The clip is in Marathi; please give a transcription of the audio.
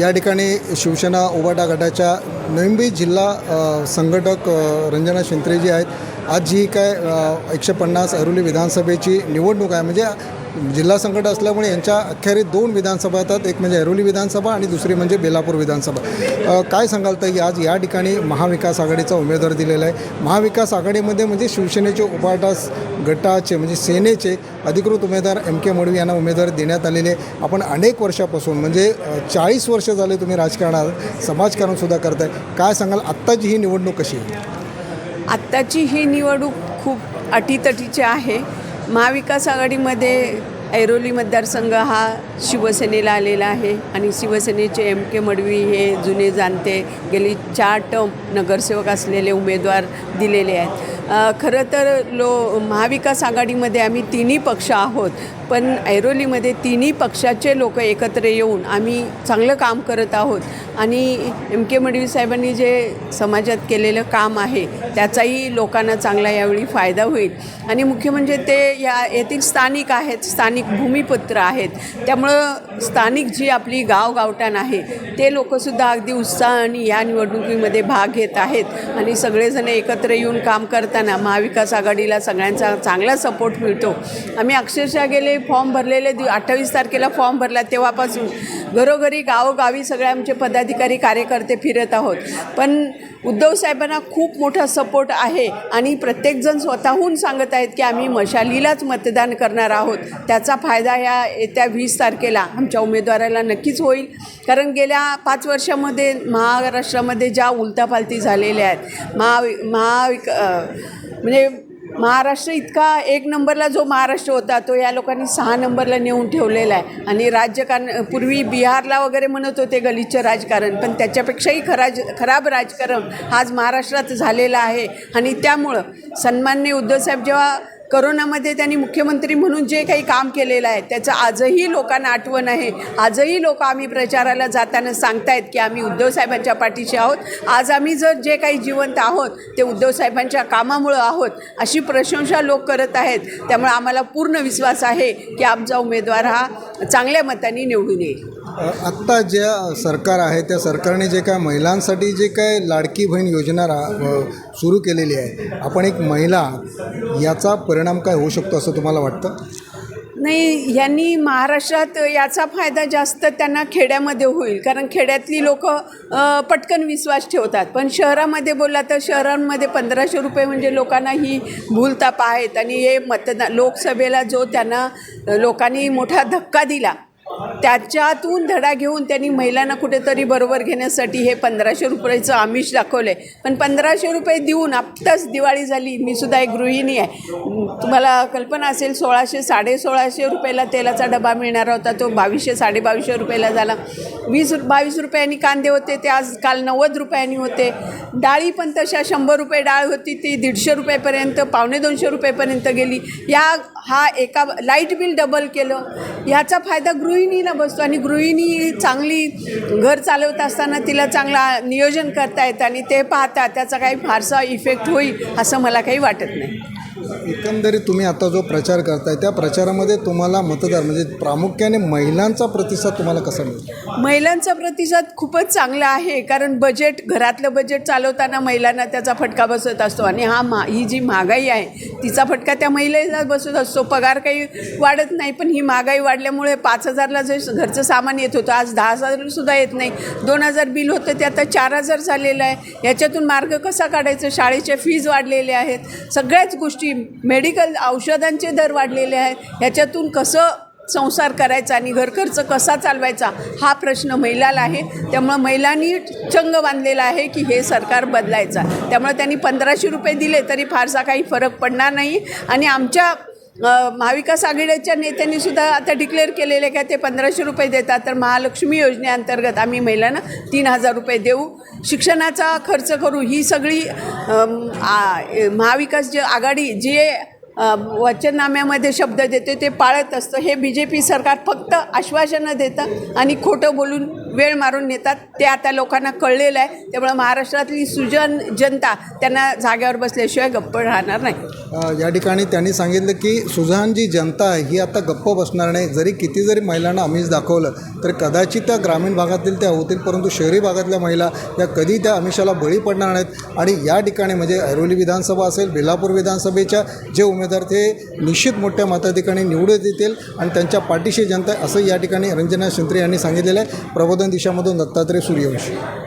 या ठिकाणी शिवसेना उबाटा गटाच्या नोंबी जिल्हा संघटक रंजना शिंत्रेजी आहेत. आज जी काय एकशे पन्नास ऐरोली विधानसभेची निवडणूक आहे म्हणजे जिल्हा संकट असल्यामुळे यांच्या अखेरीत दोन विधानसभा येतात. एक म्हणजे ऐरोली विधानसभा आणि दुसरी म्हणजे बेलापूर विधानसभा. काय सांगाल तर आज या ठिकाणी महाविकास आघाडीचा उमेदवार दिलेला आहे. महाविकास आघाडीमध्ये म्हणजे शिवसेनेचे उपाटास गटाचे म्हणजे सेनेचे अधिकृत उमेदवार एम के मडवी यांना उमेदवार देण्यात आलेले आपण अनेक वर्षापासून म्हणजे चाळीस वर्ष झाले तुम्ही राजकारणात समाजकारणसुद्धा करताय. काय सांगाल? आत्ताची ही निवडणूक कशी आहे? आत्ताची ही निवडणूक खूप अटीतटीची आहे. महाविकास आघाडीमध्ये ऐरोली मतदारसंघ हा शिवसेनेला आलेला आहे आणि शिवसेनेचे एम के मडवी हे जुने जाणते गेली चार टर्म नगरसेवक असलेले उमेदवार दिलेले आहेत. खरं तर लो महाविकास आघाडीमध्ये आम्ही तिन्ही पक्ष आहोत. पण ऐरोलीमध्ये तिन्ही पक्षाचे लोक एकत्र येऊन आम्ही चांगलं काम करत आहोत. आणि एम के मडवी साहेबांनी जे समाजात केलेलं काम आहे त्याचाही लोकांना चांगला यावेळी फायदा होईल. आणि मुख्य म्हणजे ते या येथील स्थानिक आहेत स्थानिक भूमिपुत्र आहेत. त्यामुळं स्थानिक जी आपली गाव गावठाण आहे ते लोकसुद्धा अगदी उत्साहाने या निवडणुकीमध्ये भाग घेत आहेत. आणि सगळेजण एकत्र येऊन काम करताना महाविकास आघाडीला सगळ्यांचा चांगला सपोर्ट मिळतो. आम्ही अक्षरशः गेले फॉर्म भरलेले दि अठ्ठावीस तारखेला फॉर्म भरला तेव्हापासून. घरोघरी गावोगावी सगळे आमचे पदाधिकारी कार्यकर्ते फिरत आहोत. पण उद्धव साहेबांना खूप मोठा सपोर्ट आहे आणि प्रत्येकजण स्वतःहून सांगत आहेत की आम्ही मशालीलाच मतदान करणार आहोत. त्याचा फायदा ह्या येत्या वीस तारखेला आमच्या उमेदवाराला नक्कीच होईल. कारण गेल्या पाच वर्षामध्ये महाराष्ट्रामध्ये ज्या उलतापालती झालेल्या आहेत महा महाविक म्हणजे महाराष्ट्र इतका एक नंबरला जो महाराष्ट्र होता तो या लोकांनी सहा नंबरला नेऊन ठेवलेला आहे. आणि राजकारण पूर्वी बिहारला वगैरे म्हणत होते गलिच्छ राजकारण पण त्याच्यापेक्षाही खराज खराब राजकारण आज महाराष्ट्रात झालेला आहे. आणि त्यामुळं सन्मान्य उद्धवसाहेब जेव्हा करोनामध्ये त्यांनी मुख्यमंत्री म्हणून जे काही काम केलेलं आहे त्याचं आजही लोकांना आठवण आहे. आजही लोक आम्ही प्रचाराला जाताना सांगतायत की आम्ही उद्धवसाहेबांच्या पाठीशी आहोत. आज आम्ही जर जे काही जिवंत आहोत ते उद्धवसाहेबांच्या कामामुळं आहोत अशी प्रशंसा लोक करत आहेत. त्यामुळे आम्हाला पूर्ण विश्वास आहे की आमचा उमेदवार हा चांगल्या मताने निवडून येईल. आत्ता ज्या सरकार आहे त्या सरकारने जे काय महिलांसाठी जे काय लाडकी बहीण योजना रा सुरू केलेली आहे आपण एक महिला याचा परिणाम काय होऊ शकतो असं तुम्हाला वाटतं? नाही यांनी महाराष्ट्रात याचा फायदा जास्त त्यांना खेड्यामध्ये होईल. कारण खेड्यातली लोक पटकन विश्वास ठेवतात. पण शहरामध्ये बोलला तर शहरांमध्ये पंधराशे रुपये म्हणजे लोकांना ही भूलताप आहेत. आणि हे मतदान लोकसभेला जो त्यांना लोकांनी मोठा धक्का दिला त्याच्यातून धडा घेऊन त्यांनी महिलांना कुठेतरी बरोबर घेण्यासाठी हे पंधराशे रुपयाचं आमिष दाखवलं आहे पण पंधराशे रुपये देऊन आत्ताच दिवाळी झाली. मी सुद्धा एक गृहिणी आहे. तुम्हाला कल्पना असेल सोळाशे साडे सोळाशे रुपयाला तेलाचा डबा मिळणार होता. तो बावीसशे साडे बावीसशे रुपयाला झाला. वीस बावीस रुपयांनी कांदे होते. ते आज काल नव्वद रुपयांनी होते. डाळी पण तशा शंभर रुपये डाळ होती. ती दीडशे रुपयेपर्यंत पावणे दोनशे रुपयेपर्यंत गेली. या हा एका लाइट बिल डबल केलं. ह्याचा फायदा गृहिणीला बसतो आणि गृहिणी चांगली घर चालवत असताना तिला चांगला नियोजन करता येतं आणि ते पाहता त्याचा काही फारसा इफेक्ट होईल असं मला काही वाटत नाही. एकंदरीत तुम्ही आता जो प्रचार करताय त्या प्रचारामध्ये तुम्हाला मतदार म्हणजे प्रामुख्याने महिलांचा प्रतिसाद तुम्हाला कसा मिळतो? महिलांचा प्रतिसाद खूपच चांगला आहे कारण बजेट घरातलं बजेट चालवताना महिलांना त्याचा फटका बसत असतो. आणि हा मा ही जी महागाई आहे तिचा फटका त्या महिलेला बसत असतो. पगार काही वाढत नाही पण ही महागाई वाढल्यामुळे पाच हजारला जे घरचं सामान येत होतं आज दहा हजारसुद्धा येत नाही. दोन हजार बिल होतं ते आता चार हजार झालेलं आहे. याच्यातून मार्ग कसा काढायचा? शाळेच्या फीज वाढलेले आहेत. सगळ्याच गोष्टी मेडिकल औषधांचे दर वाढलेले आहेत. ह्याच्यातून कसं संसार करायचा आणि घरखर्च कसा चालवायचा हा प्रश्न महिलाला आहे. त्यामुळं महिलांनी चंग बांधलेला आहे की हे सरकार बदलायचा त्यामुळे त्यांनी पंधराशे रुपये दिले तरी फारसा काही फरक पडणार नाही. आणि आमच्या महाविकास आघाडीच्या नेत्यांनी सुद्धा आता डिक्लेअर केलेले काय ते पंधराशे रुपये देतात. तर महालक्ष्मी योजनेअंतर्गत आम्ही महिलांना तीन हजार रुपये देऊ. शिक्षणाचा खर्च करू. ही सगळी महाविकास जे आघाडी जे वचननाम्यामध्ये शब्द देते ते पाळत असतं. हे बी जे पी सरकार फक्त आश्वासनं देतं आणि खोटं बोलून वेळ मारून नेतात. ते आता लोकांना कळलेलं आहे. त्यामुळे महाराष्ट्रातली सुजन जनता त्यांना जाग्यावर बसल्याशिवाय गप्प राहणार नाही. या ठिकाणी त्यांनी सांगितलं की सुजन जी जनता आहे ही आता गप्प बसणार नाही. जरी किती जरी महिलांना आमिष दाखवलं तर कदाचित त्या ग्रामीण भागातील त्या होतील परंतु शहरी भागातल्या महिला या कधी त्या आमिषाला बळी पडणार नाहीत. आणि या ठिकाणी म्हणजे ऐरोली विधानसभा असेल बेलापूर विधानसभेच्या जे उमेदवार ते निश्चित मोठ्या मताधिकाने निवडून येतील. आणि त्यांच्या पाठीशी जनता असं या ठिकाणी रंजना शिंत्रे यांनी सांगितलेलं आहे. प्रबोधन दिशामधून दत्तात्रय सूर्यवंशी.